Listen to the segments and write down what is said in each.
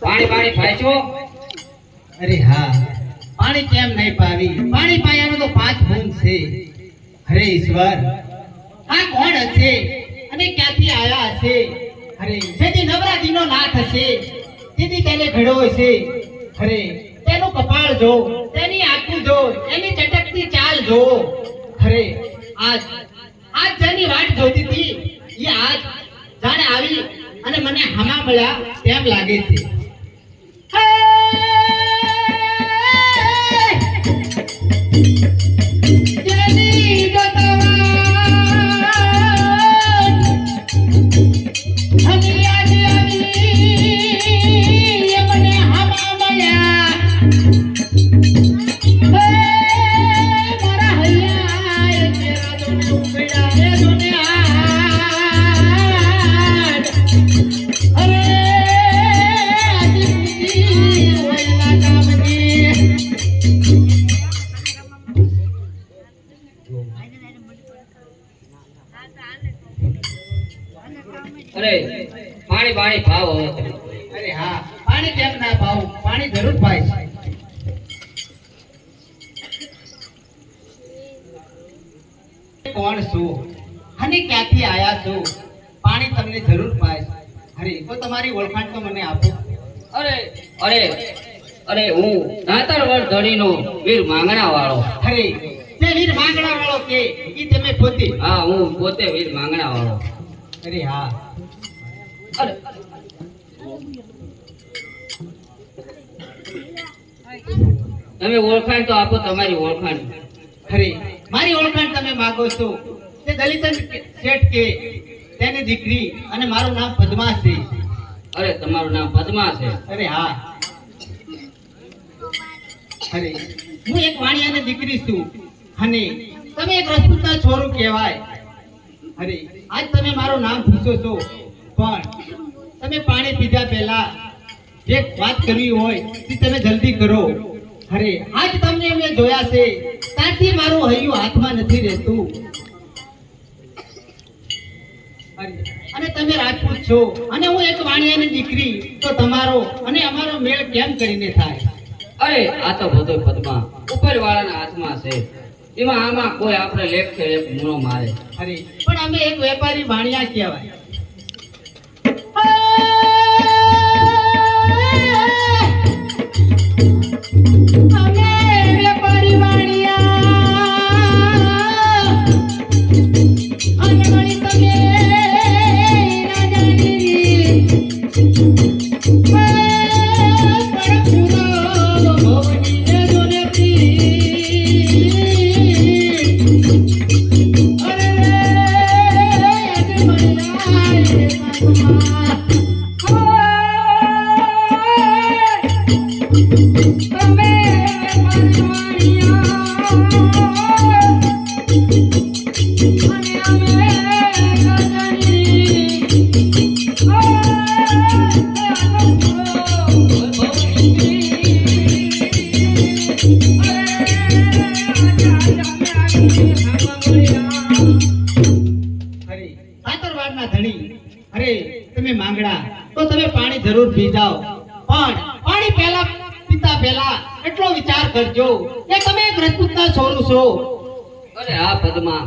પાણી પાણી પાય અરે હા, પાણી કેમ નહીં પાવી? પાણી પાયાનો તો પાંચ ગુણ છે. હરે ઈશ્વર, આ કોણ હશે? અને ક્યાંથી આયા હશે? અરે, જેથી નવરાત્રીનો નાથ હશે. તેથી તેને ઘડો હશે. અરે, તેનું કપાળ જો, તેની આંખું જો, એની ચટકતી ચાલ જો. અરે, આજ આજ જેની વાટ જોતી હતી, એ આજ જાણે આવી અને મને હમા મળ્યા તેમ લાગે છે. પાણી ભાવ હવે અરે હા પાણી કેમ ના ભાવ? પાણી જરૂર ભાઈ કોણ છું? અને ક્યાંથી આયા છો? પાણી તમને જરૂર પાય અરે તો તમારી ઓળખાણ તો મને આપો. અરે અરે અરે હું દાંતરવડ ધણીનો વીર માંગણા વાળો અરે તે વીર માંગણા વાળો કે? ઈ તમે પોતે? હા હું પોતે વીર માંગણા વાળો અરે હા. અરે. તમે ઓળખાણ તો આપો તમારી ઓળખાણ. ખરી મારી ઓળખાણ તમે માગો છો. તે દલિતન શેઠ કે તેની દીકરી અને મારું નામ પદ્મા છે. અરે તમારું નામ પદ્મા છે? અરે હા. અરે હું એક વાણિયાની દીકરી છું અને તમે એક રજપૂતના છોરું કહેવાય. અરે આજ તમે મારું નામ પૂછો છો. પણ તમે પાણી પીધા પહેલા જે વાત કરવી હોય તે તમે જલ્દી કરો. અરે, આજ તમને મેં જોયા છે, ત્યાંથી મારું હૈયું હાથમાં નથી રહેતું. અને તમે રાજપૂત છો, અને હું એક વાણિયાની દીકરી, તો તમારો અને અમારો મેળ કેમ કરીને થાય? અરે, આ તો બધો પદ્મા ઉપર વાળાના હાથમાં છે. એમાં આમાં કોઈ આપણે લેખ કે મૂળો મારે. અરે, પણ અમે એક વેપારી વાણિયા કહેવાય. તમે માંગડા તો તમે પાણી જરૂર પી જાઓ પણ પાણી પહેલા પીતા પહેલા એટલો વિચાર કરજો કે તમે એક રજપૂતના છોરું છો. અરે હા પદ્મા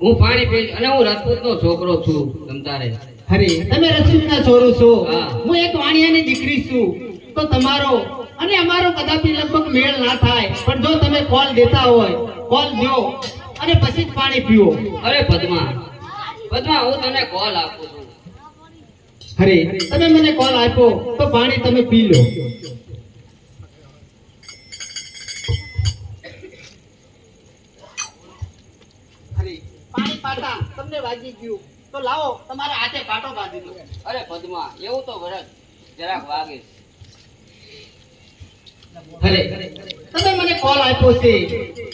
હું પાણી પી અને હું રજપૂતનો છોકરો છું તમતારે અરે તમે રજપૂતના છોરું છો. હા. એક વાણિયાની દીકરી છું. તો તમારો અને અમારો કદાપી લગભગ મેળ ના થાય. પણ જો તમે કોલ દેતા હોય કોલ દો અને પછી જ પાણી પીવો અરે પદ્મા પદ્મા હું તને કોલ આપું છું. અરે તમે મને કોલ આપ્યો તો પાણી તમે પી લો. પાણી પાટા તમને વાગી ગયું. તો લાવો તમારા હાથે પાટો બાંધી દો અરે પદ્મા એવું તો વરસ જરાક વાગે. અરે તમે મને કોલ આપ્યો છે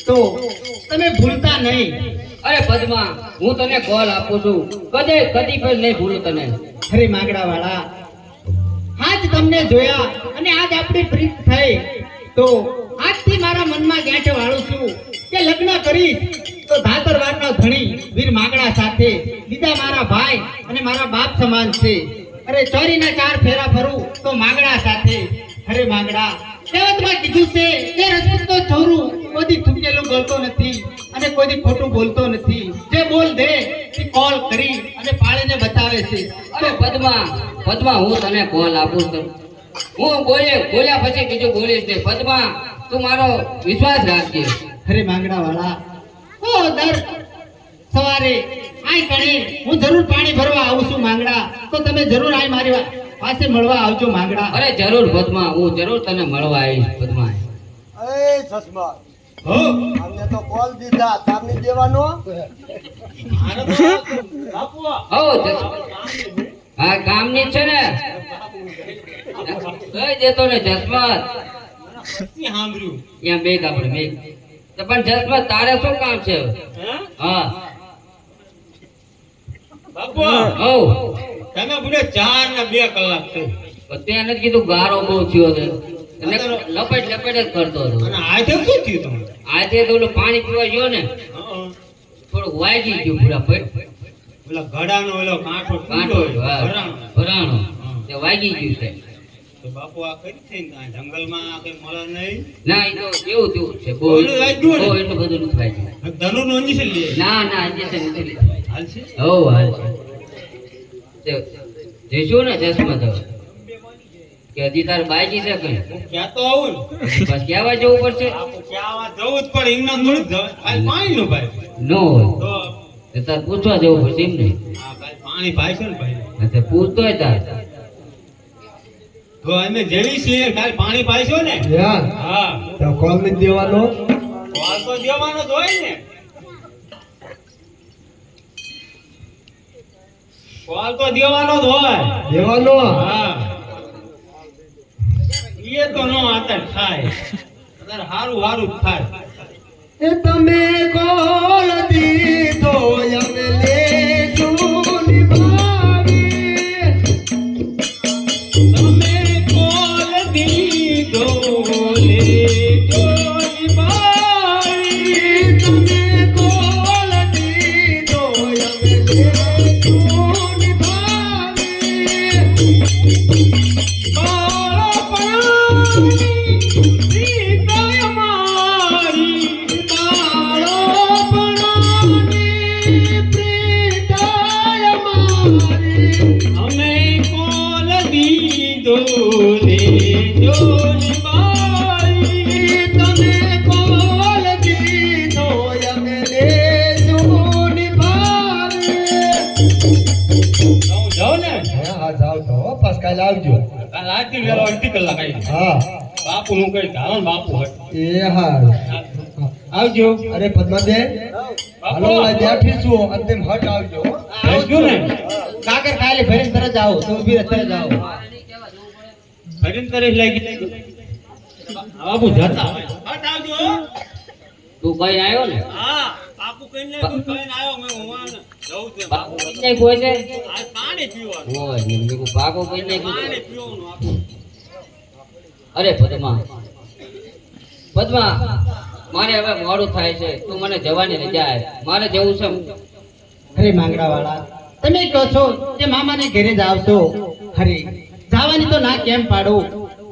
તો તમે ભૂલતા નહીં. અરે પદ્મા હું તને કોલ આપું છું. કદે કદી પણ નહીં ભૂલું તને. અરે માગડા વાળા આજ તમને જોયા અને આજ આપણી પ્રીત થઈ. તો આજથી મારા મનમાં ગાંઠ વાળું છું કે લગ્ન કરીશ તો ધાતરવાડનો ધણી વીર માગડા સાથે બીજા મારા ભાઈ અને મારા બાપ સમાન છે. અરે ચોરીના ચાર ફેરા ફરું તો માંગડા સાથે. અરે માંગડા કહેવતમાં કીધું છે કે રજપૂતનો છોરું કોઈ થૂકેલું બોલતો નથી અને કોઈ ખોટું બોલતો નથી. જે બોલ દે તે કોલ કરી અને પાળીને બતાવે છે. અરે પદ્મા પદ્મા હું તને કોલ આપું છું. હું બોલે બોલ્યા પછી બીજું બોલીશ છે પદ્મા તું મારો વિશ્વાસ રાખજે. અરે માંગડા વાળા ઓ દર સવારે આય કણે હું જરૂર પાણી ભરવા આવું છું માંગડા. તો તમે જરૂર આય મારી વા- પાસે મળવા આવજો માંગડા. અરે જરૂર પદ્મા હું જરૂર તને મળવા આવીશ પદ્મા. એ સસમા. અમને તો કોલ દીધા તારની દેવાનો. હો કામની છે ને. કઈ દેતો ને જસમત? ત્યાં બે આપણે બે તો પણ જસમત તારે શું કામ છે? હા? હો. તમે બુડે ચાર ને બે કલાક થયું પણ તે નથી કીધું ગારો બહુ થયો છે. લપેટ લપેટ જ કરતો હતો અને આજે શું થયું તમને આજે તો ઓલું પાણી પીવા ગયો ને. થોડુંક વાગી ગયું પૂરા પેટ ઓલા ઘડાનો ઓલો કાંઠો કાંઠો ભરાણો. તે વાગી ગયું છે. બાપુ આ કઈ થઈ જંગલમાં આ કઈ મળે નહીં? ના એ તો એવું તેવું છે. બહુ? બહુ એટલું બધું નથી વાગ્યું ધનુ નો ઇન્જેક્શન લે. ના ના ઇન્જેક્શન નથી હાલ છે? તે જઈશું ને ચશ્મા તો. કે હજી તાર બાજી છે કઈ ક્યાં તો આવું બસ કહેવા જવું પડશે? બાપુ ક્યાં જવું જ પડે એમના થોડું ખાલી પાણી નું ભાઈ. નો તો તાર પૂછવા જવું પડશે એમ નહીં પાણી ભાઈ છે ને ભાઈ. તો તો હોય તાર. તો અમે જેવી છીએ કાલ પાણી પાઈશું ને? હા. તો કોલ નથી દેવાનો? કોલ તો દેવાનો જ હોય ને. કોલ તો દેવાનો જ હોય. દેવાનો? હા. એ તો નો આતર થાય. અત્યારે હારું હારું થાય. એ તમે કોલ દીધો અમે કોલ દીધો લેજો નિભાવી. કાલ આજથી અડધી કલાક આવી હા. બાપુ નું કઈ ધારણ બાપુ હોય. એ હા આવજો. અરે પદ્માબેન હાલો બેઠી છું. અંતિમ હટ આવજો. આવજો ને. કાકર ખાલી ભરીને તરત આવો તો ઊભી રહે તરત આવો ફરીને તરત લાગી બાપુ જતા હટ આવજો. તું કઈ આવ્યો ને? હા બાપુ કહીને તું કઈ આવ્યો. મેં હું જઉં છે. બાપુ કઈ કોઈ છે? આ પાણી પીવાનું. હોય કીધું પાકો કઈ નાખ્યું પાણી પીવાનું આપું અરે પદ્મા. પદ્મા મારે હવે મોડું થાય છે. તું મને જવાની રજા આપ. મારે જવું છે. અરે માંગડા વાળા તમે કહો છો કે મામાને ઘરે જ આવશો. અરે જવાની તો ના કેમ પાડું?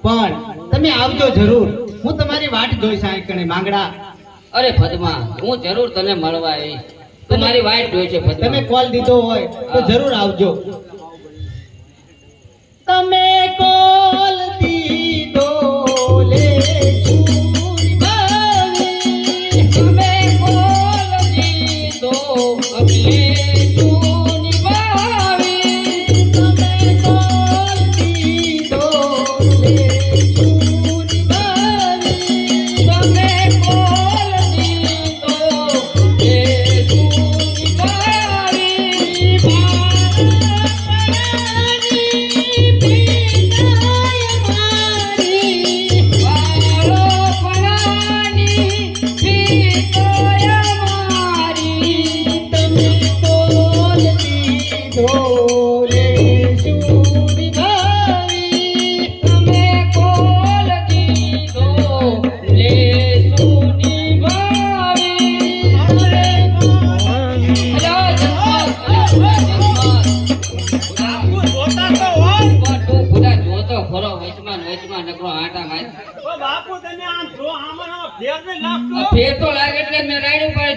પણ તમે આવજો જરૂર. હું તમારી વાટ જોઈશ આ કણે માંગડા. અરે પદ્મા હું જરૂર તને મળવા આવી તું મારી વાઈટ જોઈ છે તમે કોલ દીધો હોય તો જરૂર આવજો. તમે કોલ દીધો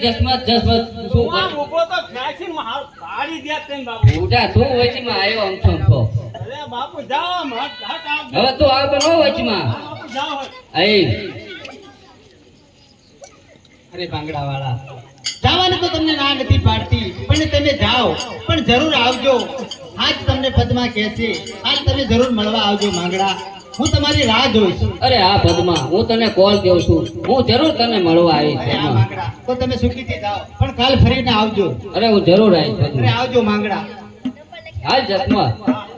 જસમત જસમત. શું કરું ઊભો તો ફેંસીને માર પાડી દે તેમ બાપુ. ઉડા તું વચમાં આવ્યો આમ છો અરે બાપુ જાઓ આમ હટ હટ હવે તું આવતો નો વચમાં. બાપુ જાઓ અહીં અરે ભાંગડા વાળા જવાનું તો તમને ના નથી પાડતી પણ તમે જાઓ પણ જરૂર આવજો. આજ તમને પદમાં કહેશે આજ તમે જરૂર મળવા આવજો માંગડા. હું તમારી રાહ જોઈશ અરે હા પદ્મા હું તને કોલ દઉં છું? હું જરૂર તને મળવા આવીશ તો તમે સુખીથી જાઓ. પણ કાલ ફરીને આવજો. અરે હું જરૂર આવીશ અરે આવજો માંગડા. હાલ જસમત